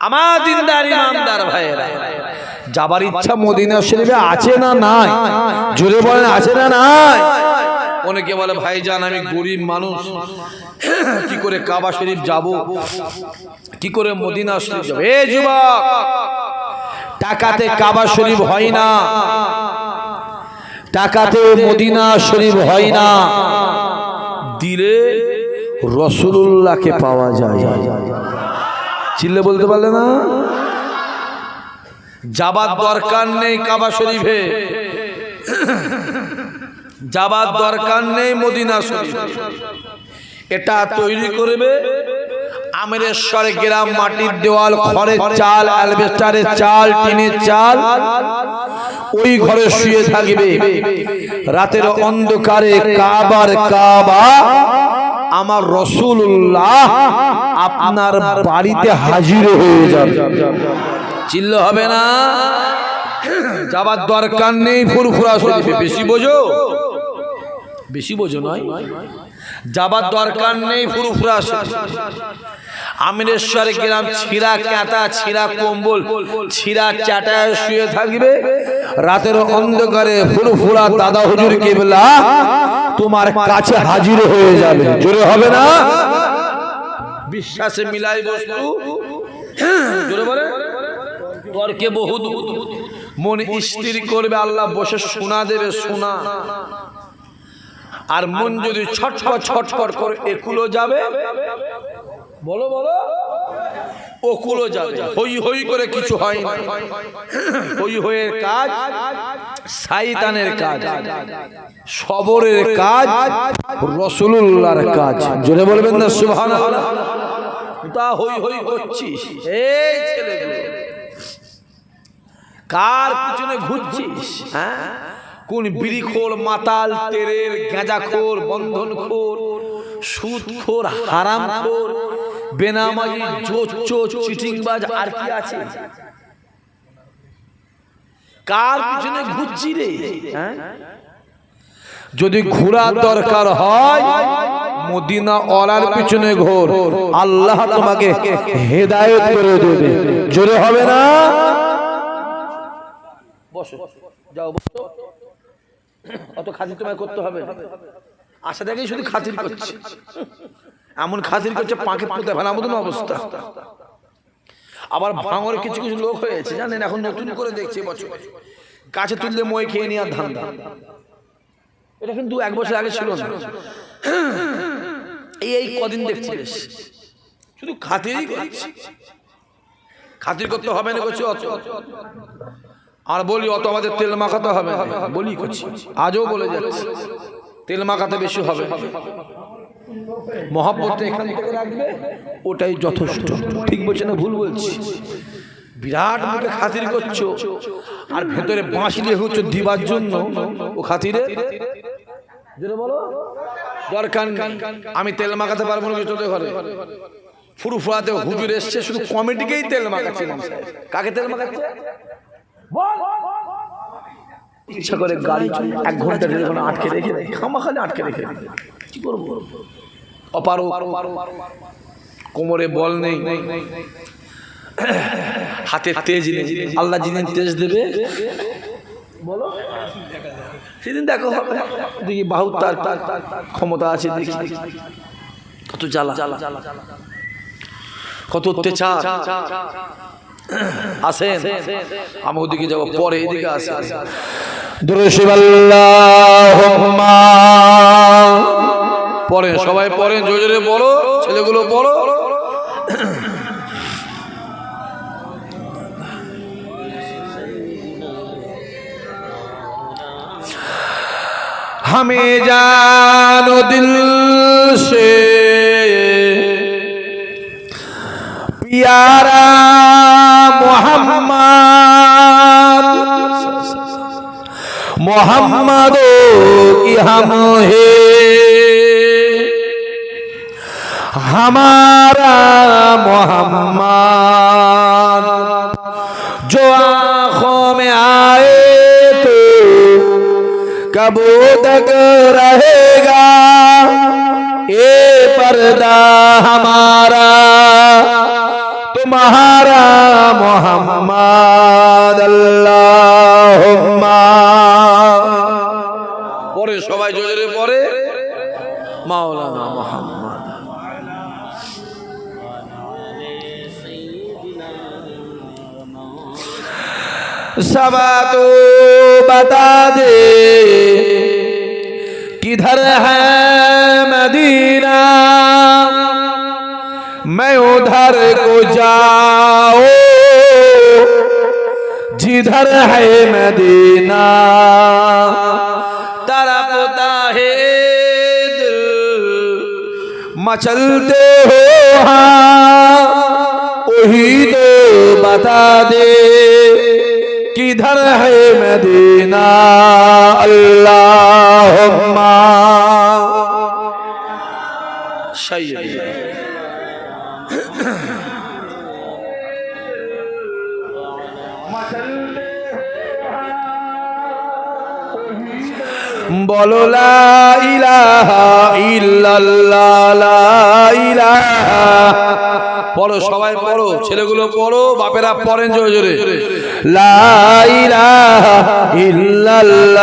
আমার দিনদার ইমানদার ভাইয়েরা যাবার ইচ্ছা মদিনা শরীফে আছে না নাই? জোরে বলেন আছে না নাই? অনেকে বলে ভাই ভাইজান আমি গরিব মানুষ। কি করে কাবা শরীফ যাব? কি করে মদিনা শরীফ যাব? এ যুবক টাকাতে কাবা শরীফ হয় না। টাকাতে মদিনা শরীফ হয় না। দিলে রসুল্লাহকে পাওয়া যায়। চিল্লে বলতে পারলে না? যাবার দরকার নেই কাবা শরীফে। যাবার দরকার নেই মদিনা শরীফ। এটা তৈরি করবে আমেরেশ্বরে গ্রাম মাটির দেওয়াল, খড়ের চাল, অ্যালবেস্টারের চাল, টিনের চাল। ওই ঘরে শুয়ে থাকবে। রাতের অন্ধকারে কাবার কাবা আমার রসুল্লাহ আপনার বাড়িতে হাজির হয়ে যাবে। চিল্ল হবে না। যাবার দরকার নেই, ফুরফুরা শরীফে। বেশি বোঝো? বেশি বোঝো নয়। যাবার দরকার নেই, ফুরফুরা আমিরেশ্বর গ্রাম ছিঁড়া কাঁটা ছিঁড়া কম্বল, ছিঁড়া চাটায় শুয়ে থাকবে। রাতের অন্ধকারে ফুরফুরা দাদা হুজুর কেবলা তোমার কাছে হাজির হয়ে যাবে। জোরে হবে না? বিশ্বাসে মিলাই বস্তু। জোরে বলে। তর্কে বহু মন স্থির করবে আল্লাহ বসে শোনা দেবে শোনা। আর মন যদি ছটফট ছটফট করে একুলো যাবে। বলো বলো। ওকুলো যাবে। হই হই করে কিছু হয় না। হই হইয়ের কাজ সাইতানের কাজ। সবরের কাজ রসুলুল্লাহর কাজ। জোরে বলবেন না সুবহান তা হই হই করছিস। এই ছেলেগুলো কার পিছনে ঘুরছিস? হ্যাঁ? কোন বিড়িখোর মাতাল তেরের গাঁজাখোর বন্ধনখোর সুদখোর হারামখোর বেনামাজি জোচ চোচ চিটিংবাজ আর কি আছে? কার পিছনে ঘুরছি রে? হ্যাঁ? যদি ঘোরার দরকার হয় মদিনা অলার পিছনে ঘোর। আল্লাহ তোমাকে হেদায়েত করে দেবে। জোরে হবে না? বসো যাও বসো। অত খাতির তোমায় করতে হবে না। আশা দেখেই শুধু খাতির করছে। এমন খাতির করছে পাখি পুঁতে ফেলা মতন অবস্থা। আবার ভাঙর কিছু কিছু লোক হয়েছে জানেন? এখন নতুন করে দেখছে বছর। গাছে তুললে মই খেয়ে ধান ধান এটা কিন্তু এক বছর আগে ছিল না। এই এই কদিন দেখছি বেশ। শুধু খাতিরই করছি। খাতির করতে হবে না করছে অত। আর বলি অত আমাদের তেল মাখাতে হবে বলি করছি। আজও বলে যাচ্ছি। তেল মাখাতে বেশি হবে। মহাব্বত এখান থেকে রাখবে, ওটাই যথেষ্ট। ঠিক বলছে না ভুল বলছি? বিরাট মুখে খাতির করছ, আর ভেতরে বাঁশি দিয়ে হচ্ছে দিবার জন্য ও খাতিরে? দরকার আমি তেল মাখাতে পারব না তোদের ঘরে। ফুরু ফুরাতে হুজুর এসছে, শুধু কমিটিকেই তেল মাখাচ্ছিলাম। কাকে তেল মাখাচ্ছে। ইচ্ছা করে গাড়ি এক ঘণ্টা আটকে রেখে দেয় খামাখানে আটকে রেখে দেয় কি করব? অপারো কোমরে বল নেই। হাতে তেজ নেই। আল্লাহ যেদিন তেজ দেবে বলো। সেদিন দেখো। দেখি বাহু তার ক্ষমতা আছে দেখি। কত জ্বালা। কত অত্যাচার। আসেন। আমি ওদিকে যাব পরে এদিকে আসেন। পড়েন সবাই পড়েন জোরে বলো ছেলেগুলো বলো। হামে জানো দিল সে মোহাম্মদ মোহাম্মদ কি হাম হে? ہمارا محمد جو آنکھوں میں آئے تو کب تک رہے گا सबा तो बता दे, किधर है मदीना? मैं उधर को जाओ, जिधर है मदीना? तरपता है दिल, मचलते हो हाँ वही तो बता दे। किधर है मदीना अल्लाहुम्मा सही বলো লা ইলাহা ইল্লাল্লাহ লা ইলাহা পড়ো সবাই পড়ো ছেলেগুলো পড়ো বাপেরা পড়েন জোরে জোরে। লাইলা ইল্লাল ইল্লাল্লাহ।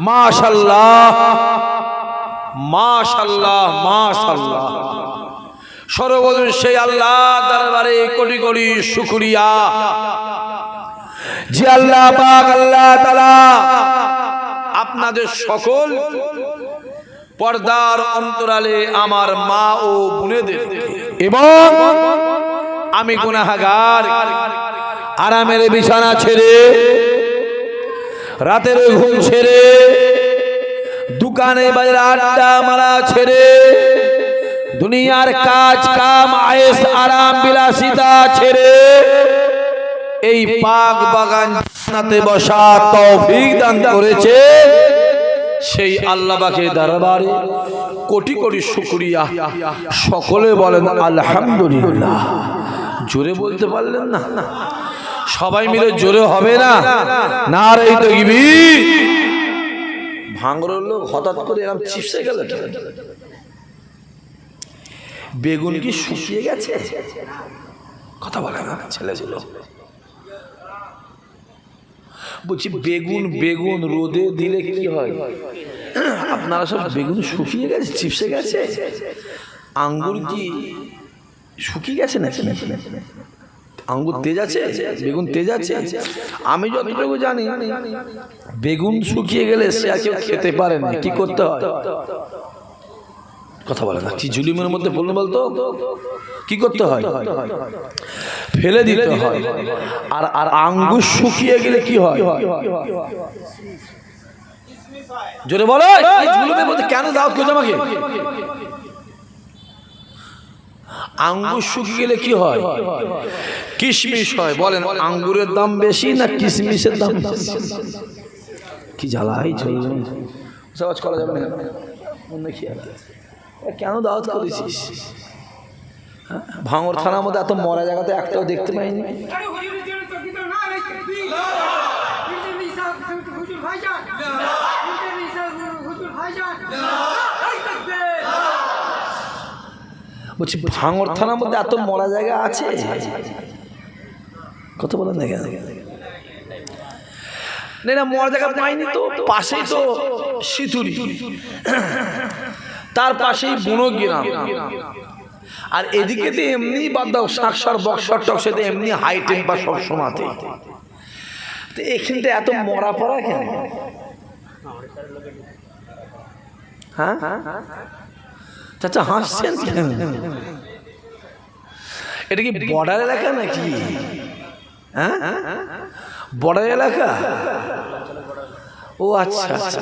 মাশাল্লাহ মাশাল্লাহ মাশাল্লাহ। সর্বজন সেই আল্লাহ দরবারে কোটি কোটি শুকরিয়া। যে আল্লাহ পাক, আল্লাহ তাআলা আপনাদের সকল পর্দার অন্তরালে আমার মা ও বোনেদের এবং আমি গুনাহগার। আরামের বিছানা ছেড়ে রাতের ঘুম ছেড়ে দোকানে বাজারে আড্ডা মারা ছেড়ে দুনিয়ার কাজ কাম আয়েস আরাম বিলাসিতা ছেড়ে এই পাক বাগান জান্নাতে বসা তৌফিক দান করেছে সেই আল্লাহ পাকের দরবারে। কোটি কোটি শুকরিয়া। সকলে বলেন আলহামদুলিল্লাহ। জোরে বলতে পারলেন না। সবাই মিলে জোরে হবে না। না। রে তো গিবি। লোক হঠাৎ করে এরকম চিপসে গেল। বেগুন কি শুকিয়ে গেছে? কথা বলে না ছেলে ছিল। বলছি বেগুন বেগুন রোদে দিলে কি হয়? আপনারা সব বেগুন শুকিয়ে গেছে চিপসে গেছে? আঙ্গুর কি শুকিয়ে গেছে নাকি? আঙ্গুর তেজ আছে? বেগুন তেজ আছে? আমি যতটুকু জানি বেগুন শুকিয়ে গেলে সে আর কেউ খেতে পারে না। কি করতে হয়? কথা বলে না। কি জুলিমের মধ্যে বলল বলতো? কি করতে হয়? ফেলে দিতে হয়। আর আর আঙ্গুর শুকিয়ে গেলে কি হয়? জোরে বলো! মধ্যে কেন দাওয়াত করছ আমাকে? আঙ্গুর শুকিয়ে গেলে কি হয়? কিশমিশ হয়। বলেন, আঙ্গুরের দাম বেশি না কিশমিশের দাম? কি জ্বালাই সবাজ করা যাবে না কেন? দাওয়াত করেছিস? হ্যাঁ? ভাঙর থানার মধ্যে এত মরা জায়গাতে একটাও দেখতে পাইনি আরে হুজুরের জন্য তো কিন্তু না রে তাকবীর ইন্টার নিসা হুজুর ভাইজান ইন্টার নিসা হুজুর ভাইজান এই তাকবীর বলছি ভাঙর থানার মধ্যে এত মরা জায়গা আছে? কত বলেন দেখে না না মরা জায়গা পাইনি তো পাশেই তো তার পাশেই আর এদিকে তো এমনি বাদ দাও শাকসার বক্সর টক্সেতে এমনি হাই টেম্পার সব সময়তে তো এখানটা এত মরা পড়া কেন? হ্যাঁ? চাচা হাসছেন কেন এটা কি বর্ডার এলাকা নাকি? হ্যাঁ? বর্ডার এলাকা? ও আচ্ছা আচ্ছা।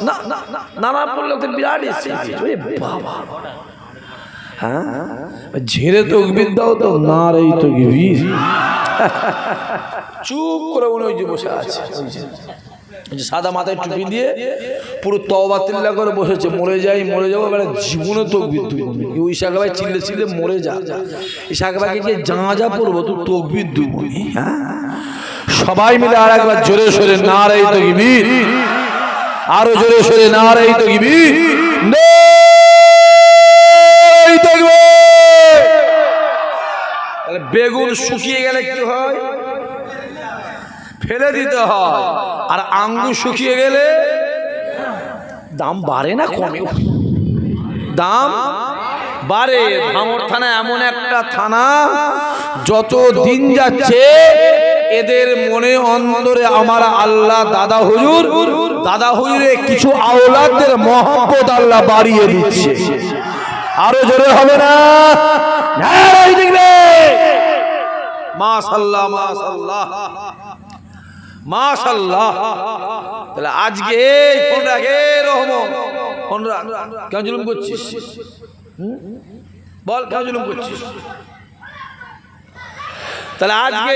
না না পড়লে তো বিরাট এসে বাবা। হ্যাঁ? তকবির দাও তো, না রে তকবির চুপ করে মনে ওই যে বসে আছে। সাদা মাথায় টুপি দিয়ে পুরো তবা তিল্লা করে বসেছে। মরে যাই, মরে যাব, এবারে জীবনে তো বিদ্যুৎ ওই শাখা ভাই চিল্লে চিল্লে মরে যা। এই শাখা ভাইকে যে যা পড়ব তুই তোক বিদ্যুৎ হ্যাঁ? সবাই মিলে আর একবার জোরে সোরে না রাই তো গিবি। আরও জোরে সোরে না রাই তো তাকবীর। তাহলে বেগুন শুকিয়ে গেলে কি হয়? ফেলে দিতে হয়। আর আঙ্গুর শুকিয়ে গেলে দাম বাড়ে না কমে দাম বাড়ে। ভাঙর থানা এমন একটা থানা যত দিন যাচ্ছে এদের মনে অন্তরে আমার আল্লাহ দাদা হুজুর দাদা হুজুরে কিছু আওলাদের মহব্বত আল্লাহ বাড়িয়ে দিচ্ছে। আরও জোরে হবে না? নারাই দেখবে মাশাল্লাহ মাশাল্লাহ। মাশাল্লাহ তাহলে আজকে এই ফোন রাখে জুলুম করছিস? বল কেন জুলুম করছিস? তাহলে আজকে